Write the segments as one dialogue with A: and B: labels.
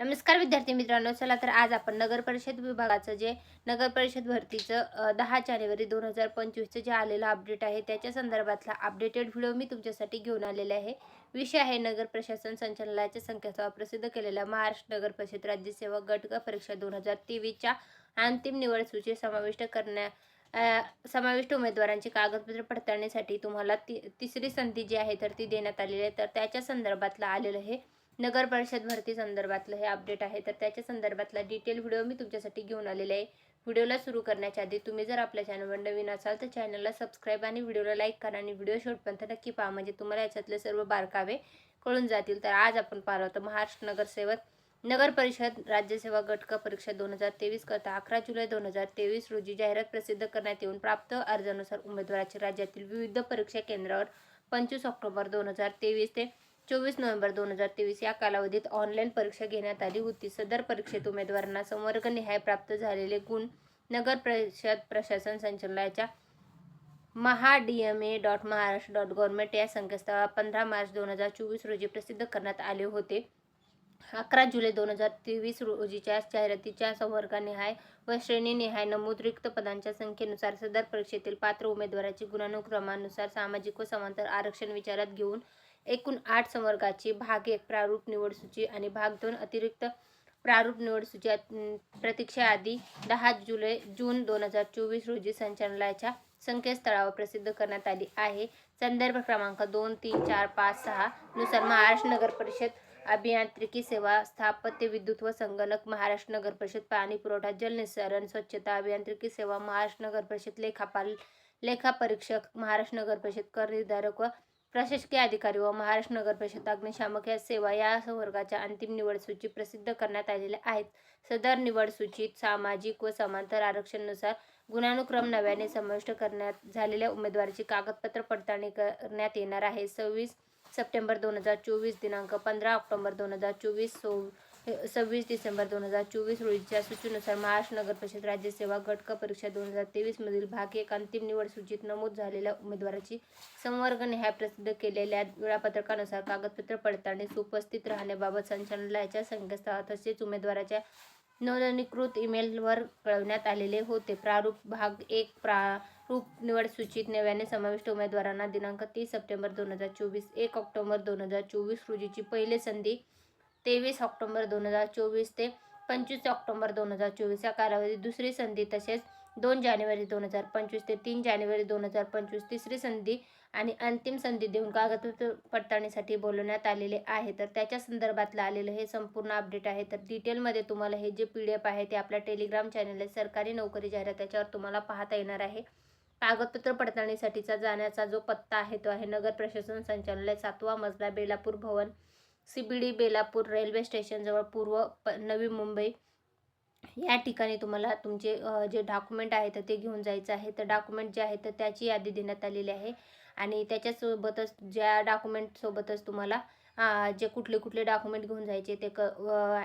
A: नमस्कार विद्यार्थी मित्रांनो चला तर आज आपण नगर परिषद विभागाचं जे नगर परिषद भरतीचं दहा जानेवारी दोन हजार पंचवीसचं जे आलेलं अपडेट आहे त्याच्या संदर्भातला अपडेटेड व्हिडिओ मी तुमच्यासाठी घेऊन आलेले आहे. विषय आहे नगर प्रशासन संचालनालयाच्या संकेतस्थळावर प्रसिद्ध केलेल्या महाराष्ट्र नगर परिषद राज्यसेवा गट परीक्षा दोन हजार तेवीसच्या अंतिम निवड सूची समाविष्ट करण्या समाविष्ट उमेदवारांची कागदपत्र पडताळणीसाठी तुम्हाला ती तिसरी संधी जी आहे तर ती देण्यात आलेली आहे. तर त्याच्या संदर्भातलं आलेलं हे नगर परिषद भरती संदर्भातलं हे अपडेट आहे. तर त्याच्या संदर्भातला डिटेल व्हिडिओ मी तुमच्यासाठी घेऊन आलेले आहे. व्हिडिओला सुरू करण्याच्या आधी तुम्ही जर आपल्या चॅनलवर नवीन असाल तर चॅनलला सबस्क्राईब आणि व्हिडिओला लाईक करा आणि व्हिडिओ शेवटपर्यंत नक्की पहा. म्हणजे तुम्हाला याच्यातले सर्व बारकावे कळून जातील. तर आज आपण पाहिलं होतं महाराष्ट्र नगरसेवक नगर परिषद राज्यसेवा गटका परीक्षा दोन हजार तेवीस करता अकरा जुलै दोन हजार तेवीस रोजी जाहिरात प्रसिद्ध करण्यात येऊन प्राप्त अर्जानुसार उमेदवाराचे राज्यातील विविध परीक्षा केंद्रावर पंचवीस ऑक्टोबर दोन हजार तेवीस ते चोवीस नोव्हेंबर दोन हजार तेवीस या कालावधीत ऑनलाईन परीक्षा घेण्यात आली होती. सदर परीक्षेत उमेदवारांना संवर्गनिहाय प्राप्त झालेले गुण नगर परिषद प्रशासन संचालनालयाच्या Maha D M A dot Maharashtra dot government या संकेतस्थळावर पंधरा मार्च दोन हजार चोवीस रोजी प्रसिद्ध करण्यात आले होते. अकरा जुलै दोन हजार तेवीस रोजीच्या जाहिरातीच्या संवर्गानिहाय व श्रेणीनिहाय नमूद रिक्त पदांच्या संख्येनुसार सदर परीक्षेतील पात्र उमेदवाराची गुणानुक्रमानुसार सामाजिक व समांतर आरक्षण विचारात घेऊन एकूण आठ संवर्गाची भाग एक प्रारूप निवड सूची आणि भाग दोन अतिरिक्त प्रारूप निवड सूची प्रतीक्षा आधी दहा जुलै जून दोन हजार चोवीस रोजी संचालनालयाच्या संकेतस्थळावर प्रसिद्ध करण्यात आली आहे. संदर्भ क्रमांक दोन तीन चार पाच सहा नुसार महाराष्ट्र नगर परिषद अभियांत्रिकी सेवा स्थापत्य विद्युत व संगणक महाराष्ट्र नगर परिषद पाणी पुरवठा जलनिसरण स्वच्छता अभियांत्रिकी सेवा महाराष्ट्र नगर परिषद लेखापाल लेखापरीक्षक महाराष्ट्र नगर परिषद कर निर्धारक व प्रशासकीय अधिकारी व महाराष्ट्र नगर परिषद अग्निशामक या सेवा या संवर्गाच्या अंतिम निवड सूची प्रसिद्ध करण्यात आलेल्या आहेत. सदर निवड सूचीत सामाजिक व समांतर आरक्षणानुसार गुणानुक्रम नव्याने समाविष्ट करण्यात झालेल्या उमेदवाराची कागदपत्र पडताळणी करण्यात येणार आहे. सव्वीस सप्टेंबर दोन हजार चोवीस दिनांक पंधरा ऑक्टोबर दोन हजार चोवीस सो सव्वीस डिसेंबर दोन हजार चोवीस रोजीच्या सूचीनुसार महाराष्ट्र नगर परिषद राज्यसेवा गट परीक्षा दोन हजार तेवीसमधील भाग एक अंतिम निवड सूचीत नमूद झालेल्या उमेदवाराची संवर्ग ह्या प्रसिद्ध केलेल्या वेळापत्रकानुसार कागदपत्र पडताळणी उपस्थित राहण्याबाबत संचालनालयाच्या संकेतस्थळावर तसेच उमेदवाराच्या नोंदणीकृत ईमेलवर कळवण्यात आलेले होते. प्रारूप भाग एक प्रारूप निवड सूचीत नव्याने समाविष्ट उमेदवारांना दिनांक तीस सप्टेंबर दोन हजार चोवीस एक ऑक्टोबर दोन हजार चोवीस रोजीची पहिली संधी तेवीस ऑक्टोबर दोन हजार चोवीस ते पंचवीस ऑक्टोबर दोन हजार चोवीस या कालावधीत दुसरी संधी तसेच दोन जानेवारी दोन हजार पंचवीस ते तीन जानेवारी दोन हजार पंचवीस तिसरी संधी आणि अंतिम संधी देऊन कागदपत्र पडताळणीसाठी बोलवण्यात आलेले आहे. तर त्याच्या संदर्भातलं आलेलं हे संपूर्ण अपडेट आहे. तर डिटेलमध्ये तुम्हाला हे जे पी डी एफ आहे ते आपल्या टेलिग्राम चॅनल आहे सरकारी नोकरी जाहिरात त्याच्यावर तुम्हाला पाहता येणार आहे. कागदपत्र पडताळणीसाठीचा जाण्याचा जो पत्ता आहे तो आहे नगर प्रशासन संचालनालय सातवा मजला बेलापूर भवन. सीबीडी बेलापूर रेल्वे स्टेशनजवळ पूर्व प नवी मुंबई. या ठिकाणी तुम्हाला तुमचे जे डॉक्युमेंट आहे तर ते घेऊन जायचं आहे. तर डॉक्युमेंट जे आहे तर त्याची यादी देण्यात आलेली आहे. आणि त्याच्यासोबतच ज्या डॉक्युमेंटसोबतच तुम्हाला जे कुठले कुठले डॉक्युमेंट घेऊन जायचे ते क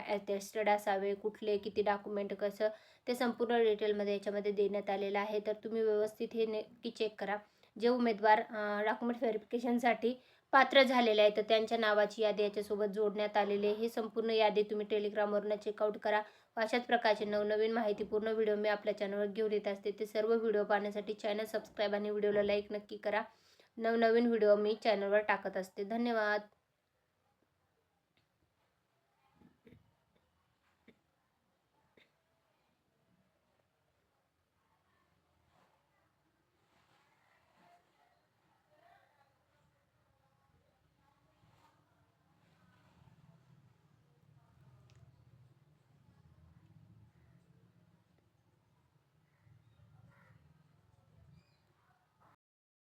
A: ॲटेस्टेड असावे कुठले किती डॉक्युमेंट कसं ते संपूर्ण डिटेलमध्ये याच्यामध्ये देण्यात आलेलं आहे. तर तुम्ही व्यवस्थित हे नक्की चेक करा. जे उमेदवार डॉक्युमेंट व्हेरिफिकेशनसाठी पात्र झालेले आहे तर त्यांच्या नावाची यादी याच्यासोबत जोडण्यात आलेली आहे. ही संपूर्ण यादी तुम्ही टेलिग्रामवरनं चेकआउट करा. अशाच प्रकारचे नवनवीन माहितीपूर्ण व्हिडिओ मी आपल्या चॅनलवर घेऊन येत असते. ते सर्व व्हिडिओ पाहण्यासाठी चॅनल सबस्क्राईब आणि व्हिडिओला लाईक नक्की करा. नवनवीन व्हिडिओ मी चॅनलवर टाकत असते. धन्यवाद.